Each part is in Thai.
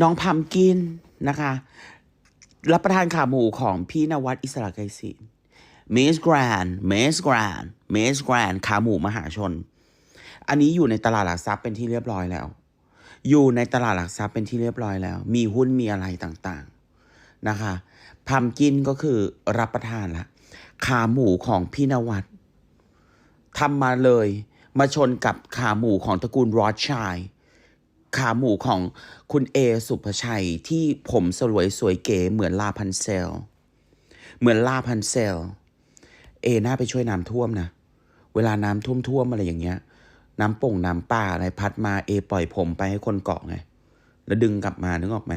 น้องพัมกินนะคะรับประทานขาหมูของพี่นวัดอิสระไกรศิลป์เมสแกรนเมสแกรนเมสแกรนขาหมูมหาชน อันนี้อยู่ในตลาดหลักทรัพย์เป็นที่เรียบร้อยแล้ว อยู่ในตลาดหลักทรัพย์เป็นที่เรียบร้อยแล้ว มีหุ้นมีอะไรต่างๆนะคะพัมกินก็คือรับประทานละขาหมูของพี่นวัดทำมาเลย มาชนกับขาหมูของตระกูลรอดชัย ขาหมูของคุณเอสุภชัยที่ผมสลวยสวยเก๋เหมือนลาพันเซล เหมือนลาพันเซล เอน่าไปช่วยน้ำท่วมนะ เวลาน้ำท่วมท่วมๆอะไรอย่างเงี้ย น้ำป่งน้ำป่าอะไรพัดมาเอปล่อยผมไปให้คนเกาะไง แล้วดึงกลับมานึกออกไหม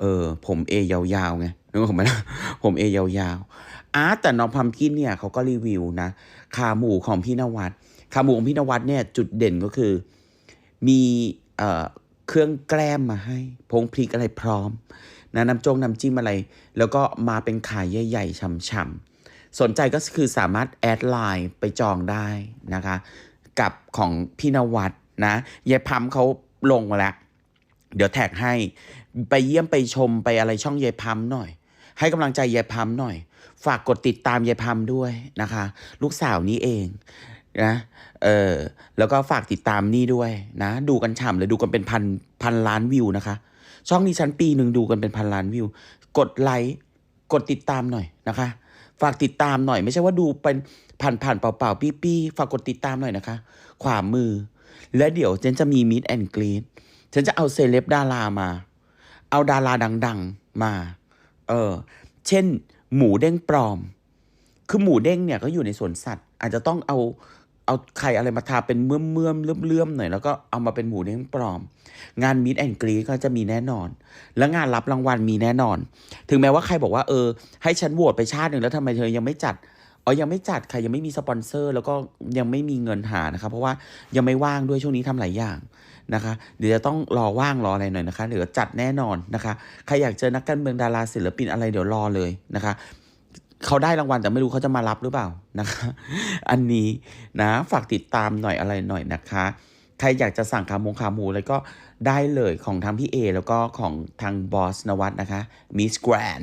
เออ ผมเอยาวๆไงนึกออกไหมนะผมเอยาวๆอาแต่น้องพัมกินเนี่ยเขาก็รีวิวนะขาหมูของพี่นวัดขาหมูของพี่นวัดเนี่ยจุดเด่นก็คือมีเอ่อ เครื่องแกล้มมาให้พงพริกอะไรพร้อมนะน้ำจงน้ำจิ้มอะไร แล้วก็มาเป็นขายใหญ่ๆฉ่ำๆสนใจก็คือสามารถแอดไลน์ไปจองได้นะคะ กับของพี่นวัดนะยายพัมเขาลงมาแล้ว เดี๋ยวแท็กให้ไปเยี่ยมไปชมไปอะไรช่องยายพัมหน่อย ให้กำลังใจยายพัมหน่อย ฝากกดติดตามยายพัมด้วยนะคะ ลูกสาวนี้เอง นะเออแล้วก็ฝากติดตามนี่ด้วยนะ ดูกันฉ่ำเลยดูกันเป็นพันพันล้านวิวนะคะ ช่องนี้ฉันปีหนึ่งดูกันเป็นพันล้านวิว กดไลค์กดติดตามหน่อยนะคะ ฝากติดตามหน่อย ไม่ใช่ว่าดูเป็นผ่านผ่านเปล่าๆ ปี้ๆฝากกดติดตามหน่อยนะคะ ขวามือ และเดี๋ยวเจนจะมีมิดแอนกรีดฉันจะเอาเซเลบดารามา เอาดาราดัง ๆมา เออ เช่น หมูเด้งปลอม คือหมูเด้งเนี่ยก็อยู่ในสวนสัตว์ อาจจะต้องเอาเอาไข่อะไรมาทาเป็นเมื่อมเมื่อมๆเลื่อมๆหน่อยแล้วก็เอามาเป็นหมูเด้งปลอม งานมิดแอนกรีก็จะมีแน่นอน และงานรับรางวัลมีแน่นอน ถึงแม้ว่าใครบอกว่าเออ ให้ฉันโหวตไปชาติหนึ่งแล้วทำไมเธอยังไม่จัดอ๋อยังไม่จัดค่ะยังไม่มีสปอนเซอร์ แล้วก็ยังไม่มีเงินหานะคะเพราะว่ายังไม่ว่างด้วยช่วงนี้ทำหลายอย่างนะคะ เดี๋ยวจะต้องรอว่างรออะไรหน่อยนะคะเดี๋ยวจัดแน่นอนนะคะใครอยากเจอนักการเมืองดาราศิลปินอะไรเดี๋ยวรอเลยนะคะ เขาได้รางวัลแต่ไม่รู้เขาจะมารับหรือเปล่านะคะ อันนี้นะฝากติดตามหน่อยอะไรหน่อยนะคะ ใครอยากจะสั่งขาหมูขาหมูอะไรก็ได้เลยของทางพี่เอแล้วก็ของทางบอสนวัตนะคะมิสแกรน